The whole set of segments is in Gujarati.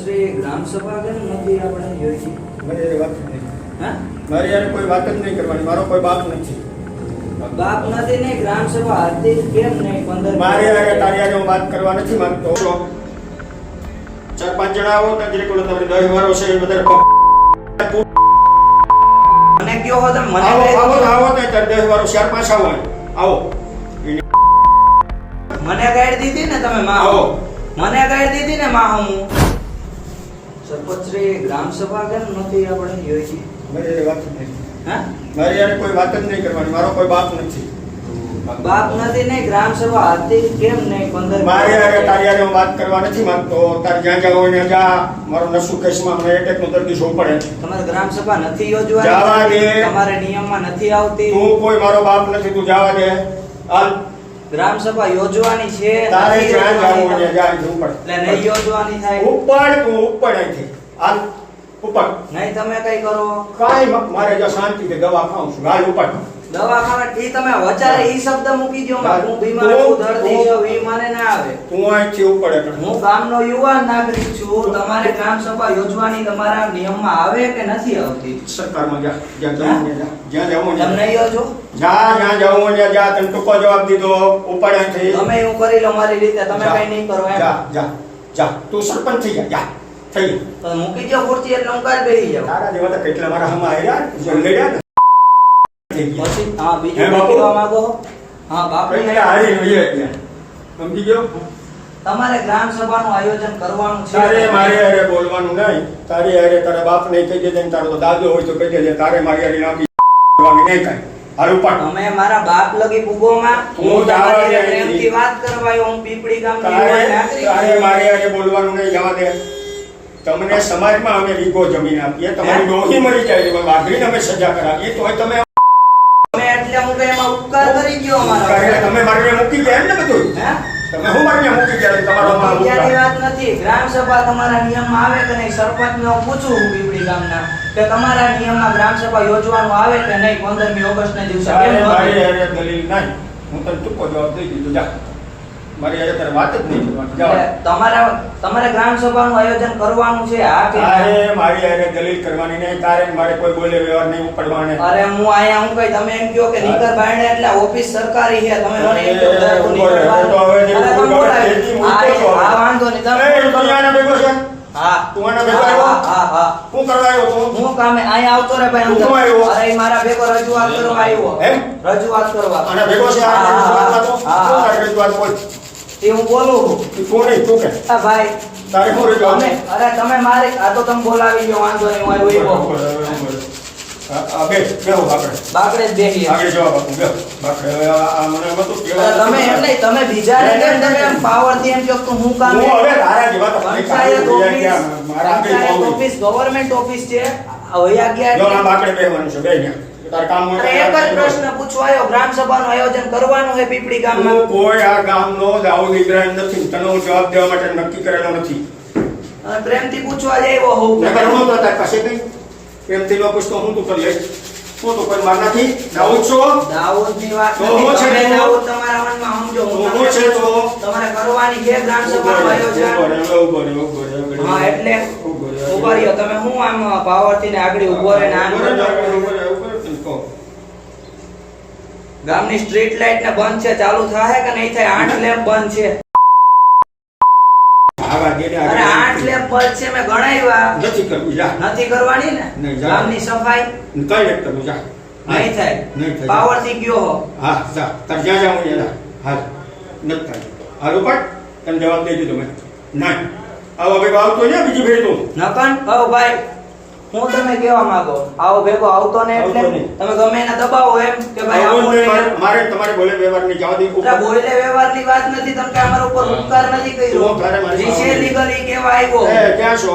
સરપંચશ્રી ગ્રામ સભા કેમ નથી આપણે યોજી. મારી વાત હા? મારી હારે કોઈ વાત જ નહીં કરવાની. મારો કોઈ બાપ નથી. બાપ નથી ને ગ્રામ સભા હતી કેમ નહીં? પંદર મારી હારે તારી હારે હું વાત કરવા નથી માંગતો. ચાર પાંચ જણા આવો તો જરીક ઓલો તમારી દહી વારો છે વધારે મને કયો હો તમે? મને આવો આવો આવો તો ચાર દહી વારો ચાર પાંચ આવો આવો. મને ગાઈડ દીધી ને તમે માં આવો. મને ગાઈડ દીધી ને માં હું. સરપંચશ્રી ગ્રામ સભા કેમ નથી આપણે યોજી? મારી વાત હા? મારી હારે કોઈ વાત જ નહીં કરવાની. મારો કોઈ બાપ નથી. બાપ નથી ને ગ્રામ સભા હતી કેમ નહીં? પંદર મારી હારે તારી હું વાત કરવા નથી માંગતો. તારે જ્યાં જાવ હોય ને જા મારો નસુ કેસમાં મને એટેક નો દર્દી જોવું પડે તમારે ગ્રામ સભા નથી જવા યોજવાની દે. તમારે નિયમમાં નથી આવતી? તું કોઈ મારો બાપ નથી તું જવા દે. હાલ ગ્રામ સભા યોજવાની છે તારે જ્યાં જવું છે જ્યાં જવું પડે. એટલે નહીં યોજવાની થાય. ઉપર તું ઉપર અહીંથી? આ ઉપર. નહીં તમે કઈ કરો. કાઈ મારે જો શાંતિથી દવા ખાઉં છું. હાલ ઉપર. દવાખાના ઈ તમે વચારે ઈ શબ્દ મૂકી દો માં હું બીમાર છું દર્દી છું ઈ મને ના આવે. તું અહીંથી ઉપર એટલે હું ગામનો યુવાન નાગરિક છું. તમારે ગ્રામ સભા યોજવાની તમારા નિયમમાં આવે કે નથી આવતી? સરકારમાં જા જ્યાં જવું હોય ત્યાં જા. જ્યાં જવું હોય તમે ત્યાં યોજો જા જ્યાં જવું હોય જા. તને ટૂંકો જવાબ દીધો. ઉપાડે અહીંથી. તમે હું કરી લો મારી રીતે. તમે કઈ નહીં કરો જા જા જા. તું સરપંચ થઈ જા. જા થઈ મૂકી દો ખુરશી એટલે હું કાલ બેસી જાઉં. તારા જેવા તો કેટલા મારા હમ આવ્યા થઈ ગયા. પછી હા બીજું બાપુ? કહેવા માંગો હા? બાપુ. ગયા હારી જોઈએ ત્યાં સમજી ગયો? તમારે ગ્રામ સભાનું આયોજન કરવાનું છે. તારે મારે હારે બોલવાનું નહીં. તારી હારે તારા બાપ નહીં કહી દેજે તારો દાદો હોય તો કહી દેજે તારે મારી હારે નાખી બોલવાનું નહીં કાંઈ હારું પણ અમે મારા બાપ લગી પૂગોમાં હું હું દે પ્રેમથી વાત કરવા આવ્યો. હું પીપળી ગામની તારે નાગરિક તારે મારે હારે બોલવાનું નહીં જવા દે. તમને સમાજમાં અમે વીઘો જમીન આપીએ તમારી ડોહી મરી જાય છે, પણ વાઘરીને અમે સજા કરાવીએ તો તમે એટલે હું કઈ એમાં ઉપકાર કરી ગયો અમારા મારી તમે મારીને મૂકી ગયા એમ ને બધું? તમે હું મારીને મૂકી ગયા? તમારો માલ બીજાની વાત નથી. ગ્રામ સભા તમારા નિયમમાં આવે કે નહીં? સરપંચને હું પૂછું પીપળી ગામના કે તમારા નિયમમાં ગ્રામ સભા યોજવાનું આવે કે નહીં? 15મી ઓગસ્ટના દિવસે? કેમ મારી દલીલ નહીં. હું તને ટૂંકો જવાબ દઈ દીધો. જા. મારી હારે વાત જ નહીં કરવાની. તમારા તમારે ગ્રામ સભાનું આયોજન કરવાનું છે હા તારે મારી હારે દલીલ કરવાની નહીં તારે મારે કોઈ બોલે વ્યવહાર નહીં ઉપડવાને અરે હું અહીંયા હું કઈ તમે એમ કહો કે નીકર બાયણે એટલે ઓફિસ સરકારી છે તમે મને એમ કહો કે હું ઊભો રહે, નીકર તો હવે જે અરે ઊભો તમે રહે, બોલાવી. તેથી હા, મૂકો છો હવે. હા, વાંધો નહીં તમે એ, ભેગો છે? હા. તું આને ભેગો આવ્યો? હા હા શું કરવા આવ્યો તું? હું કામે અહીંયા આવતો રે ભાઈ તું આવ્યો? અરે મારા ભેગો રજૂઆત કરવા આવ્યો? રજૂઆત કરવા. આને ભેગો છે? આ હા, હા, રજૂઆતમાં તું? હા, શું રજૂઆત? બોલ? એ હું બોલું તું તું તું કે. આ ભાઈ તારે રજૂઆત? તમે અરે તમે મારે આ તો તમે બોલાવી ગયો વાંધો નહીં હું આવી ઊભો આ- બે, બેહો બાપડે. જ આગળ. બાપડે, આ- મને બધું અરે કહેવાય તમે એમ નહીં તમે બીજાને કેમ તમે એમ પાવરથી એમ કહો કે હું કામ હું હવે તારા જેવા તો પંચાયત ઓફિસ મારા. ઓફિસ ગવર્નમેન્ટ ઓફિસ છે આ ગયા જો બેહવાનું. તારે કામ હોય અરે એક જ પ્રશ્ન પૂછવા ગ્રામ સભાનું આયોજન કરવાનું છે પીપળી ગામમાં? કોઈ આ ગામનો દાઉદ ઇબ્રાહિમ નથી. તને જવાબ દેવા માટે નક્કી કરેલો નથી. પ્રેમથી પૂછવા જ હોઉં. નકર હું તો તારી પાસે કઈ એમથી ન પૂછતો હું તું કરી લઈશ તું તો કોઈ માર નથી. દાઉદ છો? દાઉદની વાત તો હું છે તમે તો? દાઉદ તમારા મનમાં સમજો. હું તો તમને હું છે તો? તમારે કરવાની છે ગ્રામ સભાનું આયોજન? ઊભો રહે, ઊભો રહે, હા એટલે ઊભો ઊભા રહ્યો. તમે હું આમ પાવરથી ને આગળ ઊભો રહે ને આમ ઊભો રહે, કરો. ઊભો રહે, ઊભો રહે, તને કહું. ગામની સ્ટ્રીટ લાઇટ ને બંધ છે ચાલુ થાય કે નહીં થાય? આઠ લેમ્પ બંધ છે. આવા દે ને અરે આઠ લેમ્પ બંધ છે મેં ગણાવ્યા. નથી કરવું જા. નથી કરવાની ને? ગામની સફાઈ? કઈ નથી કરવું જા. નહીં થાય. નહીં પાવરથી ગયો હો. હા જા. તાર જ્યાં જાઉં ત્યાં જા. હાલ નથી થાય. હાલ ઉપર તને જવાબ દઈ દીધો મેં ના. આવો આવતો ને બીજી તું. નકન? ભાઈ. હું તમે કેવા માંગો આવો ભેગો આવતો ને એટલે તમે ગમે એને દબાવો એમ કે ભાઈ આવો. મારે- મારે તમારે બોલે વ્યવહારની જવા દીધું એટલે બોલે વ્યવહારની વાત નથી તમે કે અમારા ઉપર ઉપકાર નથી કર્યો. પાસે લીગલી કેવા આવ્યો. એ, ક્યાં છો?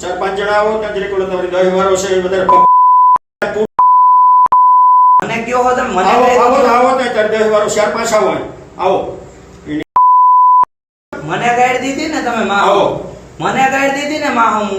ચાર પાંચ જણા આવો ત્યાં જરીક ઓલો તમારી દસ વારો છે એ બધા મને કયો હો તમે મને આવો આવો આવો ત્યાં ચાર દસ વારો ચાર પાંચ આવો. આવો. મને ગાઈડ દીધી ને તમે માં આવો. મને ગાઈડ દીધી ને માં હું?